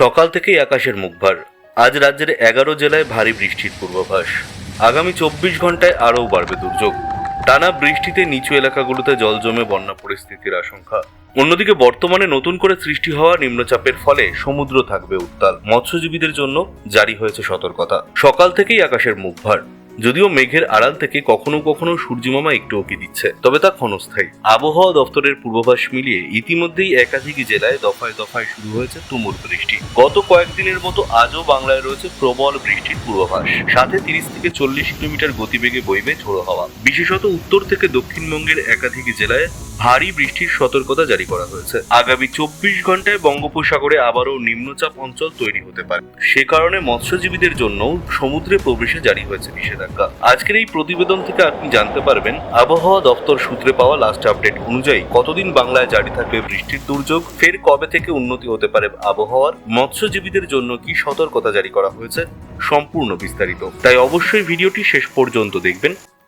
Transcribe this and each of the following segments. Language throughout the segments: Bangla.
সকাল থেকেই আকাশের মুখভার আজ রাজ্যের এগারো জেলায় ভারী বৃষ্টির পূর্বাভাস। আগামী চব্বিশ ঘন্টায় আরও বাড়বে দুর্যোগ। টানা বৃষ্টিতে নিচু এলাকাগুলোতে জল জমে বন্যা পরিস্থিতির আশঙ্কা। অন্যদিকে বর্তমানে নতুন করে সৃষ্টি হওয়া নিম্নচাপের ফলে সমুদ্র থাকবে উত্তাল। মৎস্যজীবীদের জন্য জারি হয়েছে সতর্কতা। সকাল থেকেই আকাশের মুখভার যদিও মেঘের আড়াল থেকে কখনো কখনো সূর্যমামা একটু ওকে দিচ্ছে, তবে তা ক্ষণস্থায়ী। আবহাওয়া দপ্তরের পূর্বাভাস মিলিয়ে ইতিমধ্যেই একাধিক জেলায় দফায় দফায় শুরু হয়েছে তুমুল বৃষ্টি। গত কয়েকদিনের মতো আজও বাংলায় রয়েছে প্রবল বৃষ্টির পূর্বাভাস। সাথে তিরিশ থেকে চল্লিশ কিলোমিটার গতিবেগে বইবে ঝোড়ো হাওয়া। বিশেষত উত্তর থেকে দক্ষিণবঙ্গের একাধিক জেলায় ভারী বৃষ্টির সতর্কতা জারি করা হয়েছে। আগামী চব্বিশ ঘন্টায় বঙ্গোপসাগরে আবারও নিম্নচাপ অঞ্চল তৈরি হতে পারে। সে কারণে মৎস্যজীবীদের জন্য সমুদ্রে প্রবেশে জারি হয়েছে নিষেধাজ্ঞা। আজকের এই প্রতিবেদন থেকে আপনি জানতে পারবেন, আবহাওয়া দপ্তর সূত্রে পাওয়া লাস্ট আপডেট অনুযায়ী কতদিন বাংলায় জারি থাকবে বৃষ্টির দুর্যোগ, ফের কবে থেকে উন্নতি হতে পারে আবহাওয়ার, মৎস্যজীবীদের জন্য কি সতর্কতা জারি করা হয়েছে, সম্পূর্ণ বিস্তারিত। তাই অবশ্যই ভিডিওটি শেষ পর্যন্ত দেখবেন।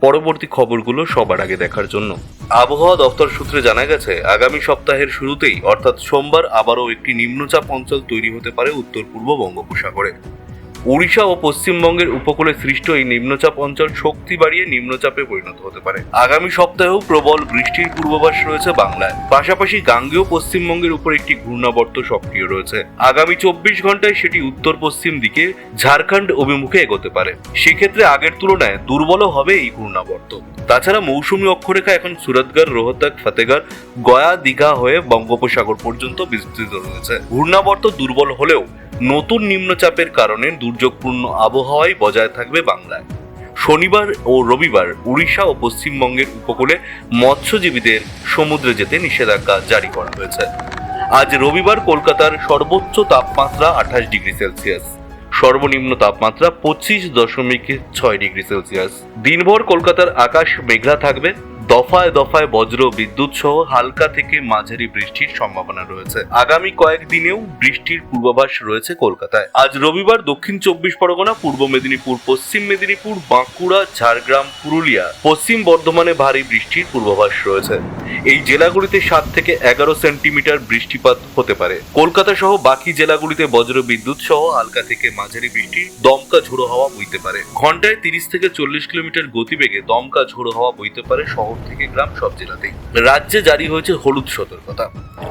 পরবর্তী খবরগুলো সবার আগে দেখার জন্য। আবহাওয়া দফতর সূত্রে জানা গেছে, আগামী সপ্তাহের শুরুতেই, অর্থাৎ সোমবার আবারও একটি নিম্নচাপ অঞ্চল তৈরি হতে পারে উত্তর পূর্ব বঙ্গোপসাগরে। উড়িষ্যা ও পশ্চিমবঙ্গের উপকূলে সৃষ্ট এই নিম্নচাপ অঞ্চল শক্তি বাড়িয়ে নিম্নচাপে পরিণত হতে পারে। আগামী সপ্তাহেও প্রবল বৃষ্টির পূর্বাভাস রয়েছে বাংলায়। পাশাপাশি গাঙ্গেয় পশ্চিমবঙ্গের উপর একটি ঘূর্ণাবর্ত সক্রিয় রয়েছে। আগামী চব্বিশ ঘন্টায় সেটি উত্তর পশ্চিম দিকে ঝাড়খণ্ড অভিমুখে এগোতে পারে। সেক্ষেত্রে আগের তুলনায় দুর্বল হবে এই ঘূর্ণাবর্ত। তাছাড়া মৌসুমী অক্ষরেখা এখন সুরতগড়, রোহতক, ফতেগড়, গয়া, দীঘা হয়ে বঙ্গোপসাগর পর্যন্ত বিস্তৃত রয়েছে। ঘূর্ণাবর্ত দুর্বল হলেও নতুন নিম্নচাপের কারণে দুর্যোগপূর্ণ আবহাওয়াই বজায় থাকবে বাংলায়। শনিবার ও রবিবার উড়িষ্যা ও পশ্চিমবঙ্গের উপকূলে মৎস্যজীবীদের সমুদ্রে যেতে নিষেধাজ্ঞা জারি করা হয়েছে। আজ রবিবার কলকাতার সর্বোচ্চ তাপমাত্রা আঠাশ ডিগ্রি সেলসিয়াস। সর্বনিম্ন তাপমাত্রা পঁচিশ দশমিক ছয় ডিগ্রি সেলসিয়াস। দিনভর কলকাতার আকাশ মেঘলা থাকবে। দফায় দফায় বজ্র বিদ্যুৎ সহ হালকা থেকে মাঝারি বৃষ্টির সম্ভাবনা রয়েছে। আগামী কয়েকদিনেও বৃষ্টির পূর্বাভাস রয়েছে কলকাতায়। আজ রবিবার দক্ষিণ চব্বিশ পরগনা, পূর্ব মেদিনীপুর, পশ্চিম মেদিনীপুর, বাঁকুড়া, ঝাড়গ্রাম, পুরুলিয়া, পশ্চিম বর্ধমানে ভারী বৃষ্টির পূর্বাভাস রয়েছে। এই জেলাগুলিতে সাত থেকে এগারো সেন্টিমিটার বৃষ্টিপাত হতে পারে। কলকাতা সহ বাকি জেলাগুলিতে বজ্র বিদ্যুৎ সহ হালকা থেকে মাঝারি বৃষ্টি, দমকা ঝোড়ো হাওয়া বইতে পারে। ঘন্টায় তিরিশ থেকে চল্লিশ কিলোমিটার গতিবেগে দমকা ঝোড়ো হাওয়া বইতে পারে শহর থেকে গ্রাম সব জেলাতেই। রাজ্যে জারি হয়েছে হলুদ সতর্কতা।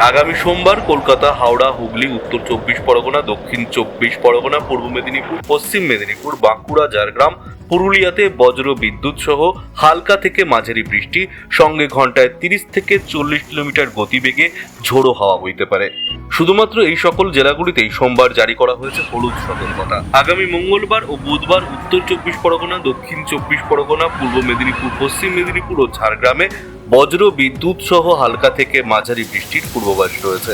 আগামী সোমবার কলকাতা, হাওড়া, হুগলি, উত্তর চব্বিশ পরগনা, দক্ষিণ চব্বিশ পরগনা, পূর্ব মেদিনীপুর, পশ্চিম মেদিনীপুর, বাঁকুড়া, ঝাড়গ্রাম পুরুলিয়াতে বজ্র বিদ্যুৎ সহ হালকা থেকে মাঝারি বৃষ্টি, সঙ্গে ঘন্টায় তিরিশ থেকে চল্লিশ কিলোমিটার গতিবেগে ঝোড়ো হাওয়া বইতে পারে। শুধুমাত্র এই সকল জেলাগুলিতেই সোমবার জারি করা হয়েছে হলুদ সতর্কতা। আগামী মঙ্গলবার ও বুধবার উত্তর চব্বিশ পরগনা, দক্ষিণ চব্বিশ পরগনা, পূর্ব মেদিনীপুর, পশ্চিম মেদিনীপুর ও ঝাড়গ্রামে বজ্র বিদ্যুৎ সহ হালকা থেকে মাঝারি বৃষ্টির পূর্বাভাস রয়েছে।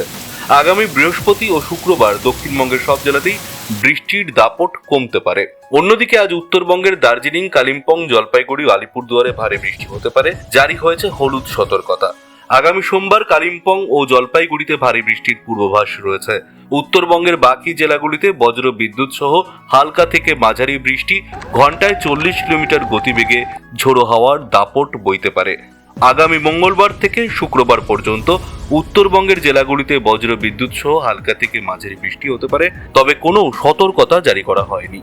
আগামী বৃহস্পতি ও শুক্রবার দক্ষিণবঙ্গের সব জেলাতেই বৃষ্টির দাপট কমতে পারে। অন্যদিকে আজ উত্তরবঙ্গের দার্জিলিং, কালিম্পং, জলপাইগুড়ি আলিপুরদুয়ারে ভারী বৃষ্টি হতে পারে। জারি হয়েছে হলুদ সতর্কতা। আগামী সোমবার কালিম্পং ও জলপাইগুড়িতে ভারী বৃষ্টির পূর্বাভাস রয়েছে। উত্তরবঙ্গের বাকি জেলাগুলিতে বজ্র বিদ্যুৎ সহ হালকা থেকে মাঝারি বৃষ্টি, ঘন্টায় চল্লিশ কিলোমিটার গতিবেগে ঝোড়ো হাওয়ার দাপট বইতে পারে। আগামী মঙ্গলবার থেকে শুক্রবার পর্যন্ত উত্তরবঙ্গের জেলাগুলিতে বজ্র বিদ্যুৎ সহ হালকা থেকে মাঝারি বৃষ্টি হতে পারে, তবে কোনো সতর্কতা জারি করা হয়নি।